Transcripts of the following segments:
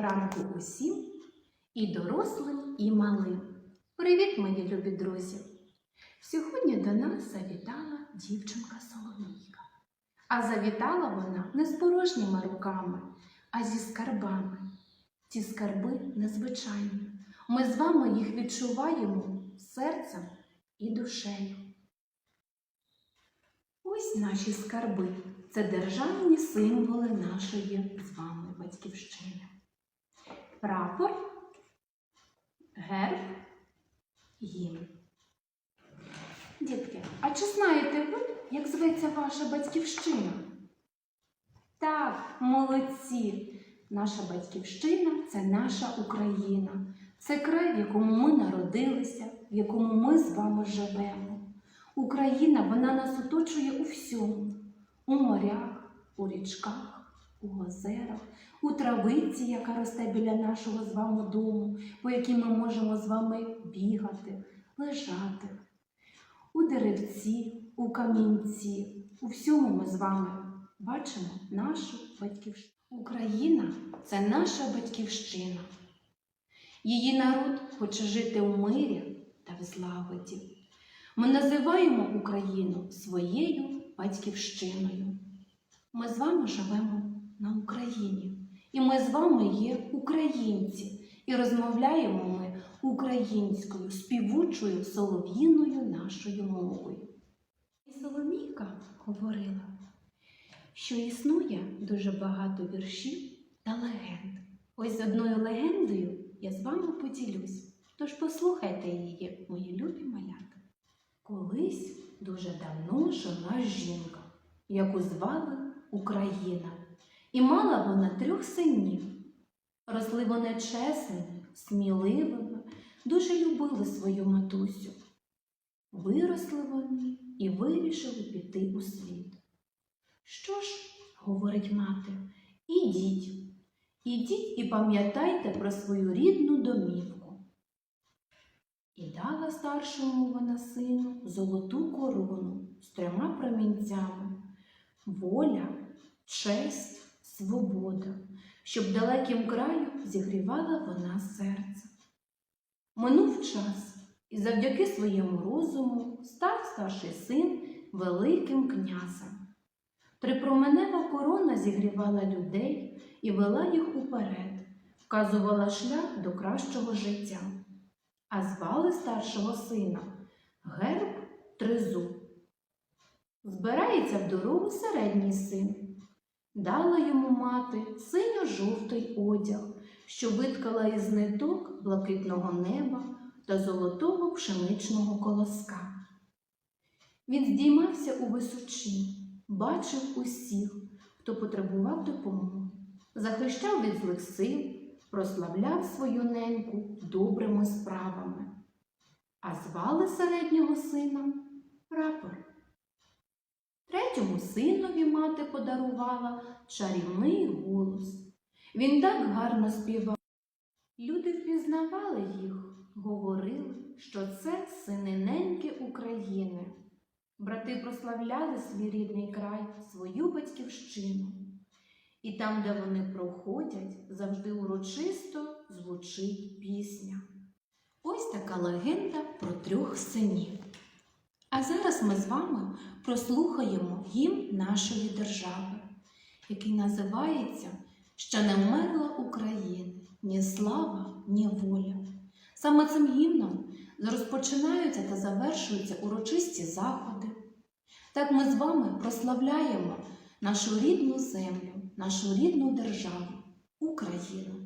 ранку усім, і дорослим, і малим. Привіт, мої любі друзі! Сьогодні до нас завітала дівчинка Соломійка. А завітала вона не з порожніми руками, а зі скарбами. Ці скарби незвичайні. Ми з вами їх відчуваємо серцем і душею. Ось наші скарби. Це державні символи нашої з вами батьківщини. Прапор, герб, гімн. Дітки, а чи знаєте ви, як зветься ваша батьківщина? Так, молодці! Наша батьківщина це наша Україна. Це край, в якому ми народилися, в якому ми з вами живемо. Україна вона нас оточує у всьому: у морях, у річках, у озерах, у травиці, яка росте біля нашого з вами дому, по якій ми можемо з вами бігати, лежати, у деревці, у камінці. У всьому ми з вами бачимо нашу батьківщину. Україна це наша батьківщина. Її народ хоче жити у мирі та в злагоді. Ми називаємо Україну своєю батьківщиною. Ми з вами живемо на Україні, і ми з вами є українці, і розмовляємо ми українською, співучою солов'їною нашою мовою. І Соломійка говорила, що існує дуже багато віршів та легенд. Ось одною легендою я з вами поділюсь. Тож послухайте її, мої любі малята. Колись дуже давно жила жінка, яку звали Україна, і мала вона трьох синів. Росли вони чесними, сміливими, дуже любили свою матусю. Виросли вони і вирішили піти у світ. Що ж, говорить мати, ідіть, ідіть і пам'ятайте про свою рідну домівку. І дала старшому вона сину золоту корону з трьома промінцями воля, честь, свобода, щоб далеким краю зігрівала вона серце. Минув час, і завдяки своєму розуму став старший син великим князем. Трипроменева корона зігрівала людей і вела їх уперед, вказувала шлях до кращого життя. А звали старшого сина Герб Тризуб. Збирається в дорогу середній син. Дала йому мати синьо-жовтий одяг, що виткала із ниток блакитного неба та золотого пшеничного колоска. Він здіймався у височі, бачив усіх, хто потребував допомоги, захищав від злих сил, прославляв свою неньку добрими справами. А звали середнього сина. Третьому синові мати подарувала чарівний голос. Він так гарно співав. Люди впізнавали їх, говорили, що це сини неньки України. Брати прославляли свій рідний край, свою батьківщину. І там, де вони проходять, завжди урочисто звучить пісня. Ось така легенда про трьох синів. А зараз ми з вами прослухаємо гімн нашої держави, який називається Ще не вмерла Україна, ні слава, ні воля. Саме цим гімном розпочинаються та завершуються урочисті заходи. Так ми з вами прославляємо нашу рідну землю, нашу рідну державу, Україну.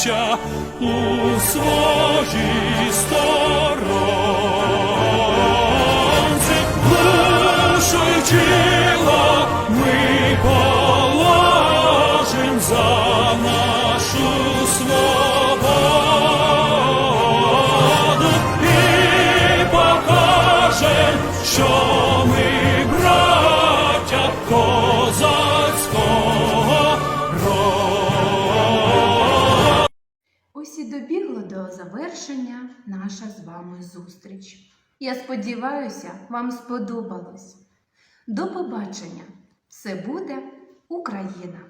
браття у своїй до завершення наша з вами зустріч. Я сподіваюся, вам сподобалось. До побачення! Все буде Україна!